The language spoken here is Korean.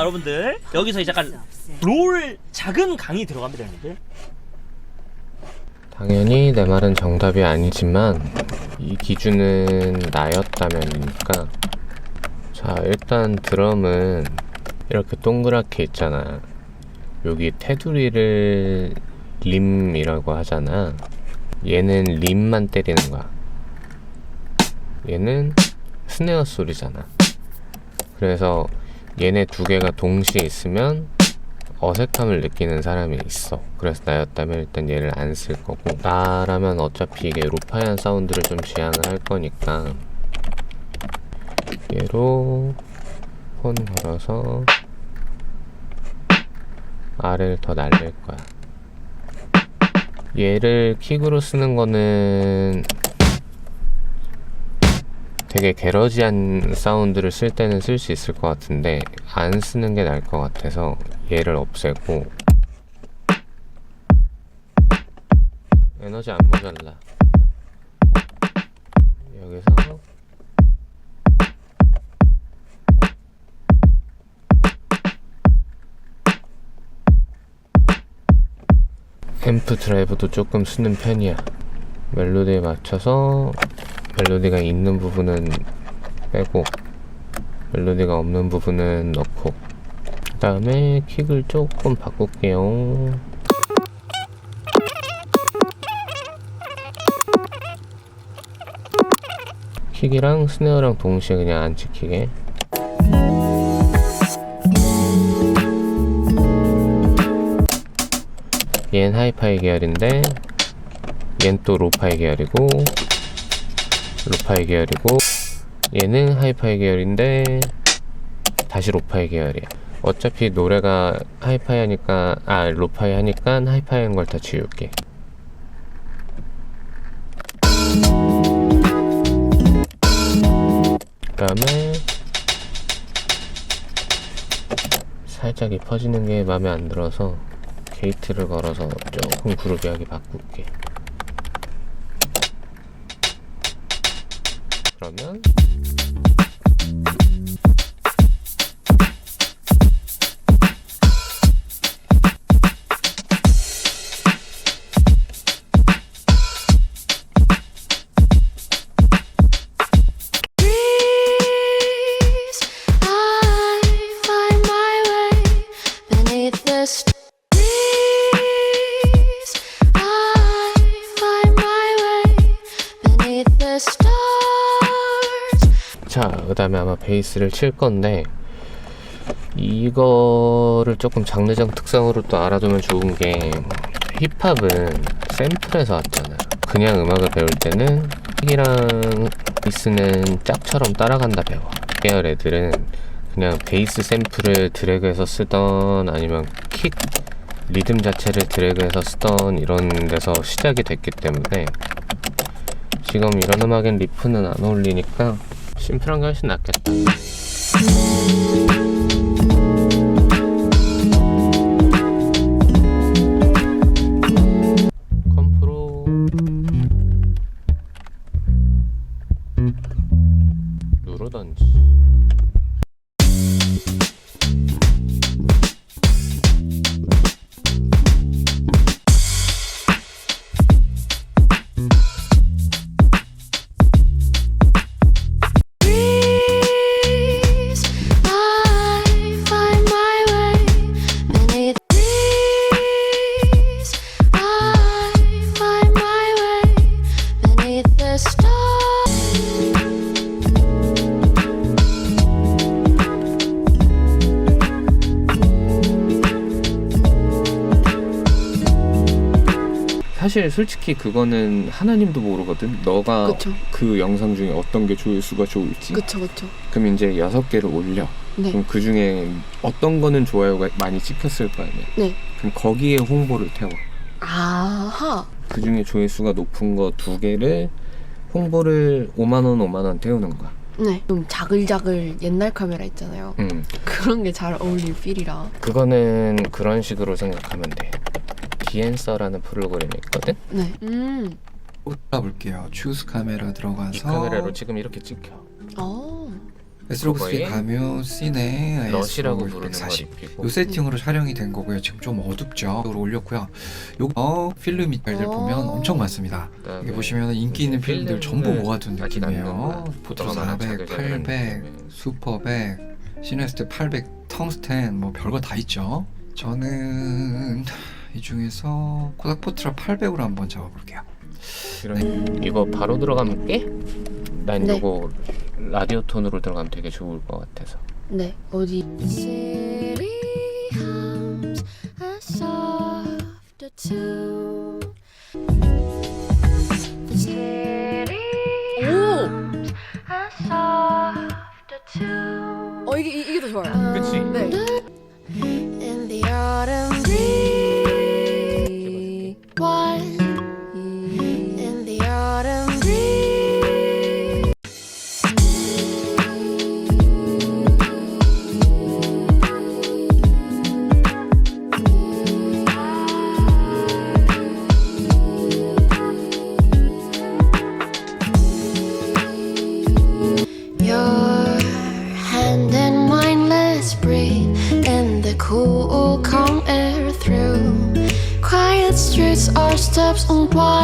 여러분들 여기서 이제 약간 롤 작은 강의 들어갑니다 여러분들. 당연히 내 말은 정답이 아니지만 이 기준은 나였다면이니까. 자 일단 드럼은 이렇게 동그랗게 있잖아. 여기 테두리를 림이라고 하잖아. 얘는 림만 때리는 거야. 얘는 스네어 소리잖아. 그래서 얘네 두 개가 동시에 있으면 어색함을 느끼는 사람이 있어. 그래서 나였다면 일단 얘를 안 쓸 거고 나라면 어차피 이게 로파이한 사운드를 좀 지향을 할 거니까 얘로 폰 걸어서 아래를 더 날릴 거야. 얘를 킥으로 쓰는 거는 되게 게러지한 사운드를 쓸 때는 쓸 수 있을 것 같은데 안 쓰는 게 나을 것 같아서 얘를 없애고 에너지 안 모자라. 여기서 앰프 드라이브도 조금 쓰는 편이야. 멜로디에 맞춰서 멜로디가 있는 부분은 빼고 멜로디가 없는 부분은 넣고 그 다음에 킥을 조금 바꿀게요. 킥이랑 스네어랑 동시에 그냥 안 찍히게. 얜 하이파이 계열인데 얜 또 로파이 계열이고 로파이 계열이고 얘는 하이파이 계열인데 다시 로파이 계열이야. 어차피 노래가 하이파이 하니까 아 로파이 하니까 하이파이 한 걸 다 지울게. 그 다음에 살짝 이 퍼지는 게 마음에 안 들어서 게이트를 걸어서 조금 그루비하게 바꿀게 그러면 자, 그 다음에 아마 베이스를 칠 건데, 이거를 조금 장르적 특성으로 또 알아두면 좋은 게, 힙합은 샘플에서 왔잖아. 그냥 음악을 배울 때는, 킥이랑 베이스는 짝처럼 따라간다 배워. 계열 애들은 그냥 베이스 샘플을 드래그해서 쓰던, 아니면 킥, 리듬 자체를 드래그해서 쓰던 이런 데서 시작이 됐기 때문에, 지금 이런 음악엔 리프는 안 어울리니까, 심플한 게 훨씬 낫겠다. 사실 솔직히 그거는 하나님도 모르거든 너가 그쵸. 그 영상 중에 어떤 게 조회수가 좋을지 그쵸 그쵸 그럼 이제 여섯 개를 올려 네. 그럼 그 중에 어떤 거는 좋아요가 많이 찍혔을 거 아니야 네. 그럼 거기에 홍보를 태워 아하 그 중에 조회수가 높은 거 두 개를 홍보를 5만 원, 5만 원 태우는 거야. 네. 좀 자글자글 옛날 카메라 있잖아요. 음, 그런 게 잘 어울릴 필이라. 그거는 그런 식으로 생각하면 돼. 디엔서라는 프로그램이 있거든. 네. 음. 꽂아볼게요. 추스 카메라 들어가서 이 카메라로 지금 이렇게 찍혀. 어. 웨스트로스에 가면 씬에 러시라고 부르는 걸 140. 입히고 요 세팅으로 촬영이 된 거고요. 지금 좀 어둡죠. 이걸 올렸고요. 요거 필름 이탈들 오. 보면 엄청 많습니다. 그다음에 여기 보시면 인기 있는 필름들 전부 모아둔 아직 안 느낌이에요. 거야. 400, 자글자글한 800, 느낌의. 슈퍼 100, 시네스트 800, 텅스텐 뭐 별거 다 있죠. 저는 이 중에서 코닥 포트라 800으로 한번 잡아볼게요. 이런 이거 바로 들어가면 깨? 난 네. 이거 라디오 톤으로 들어가면 되게 좋을 것 같아서 네. 어디? 오! softer tune. 어 이게 이- 이게 더 좋아요. 그치? 네. on doit